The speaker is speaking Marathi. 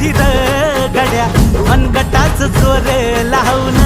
पाठीत गड्या. मनगटाच चोरे लावून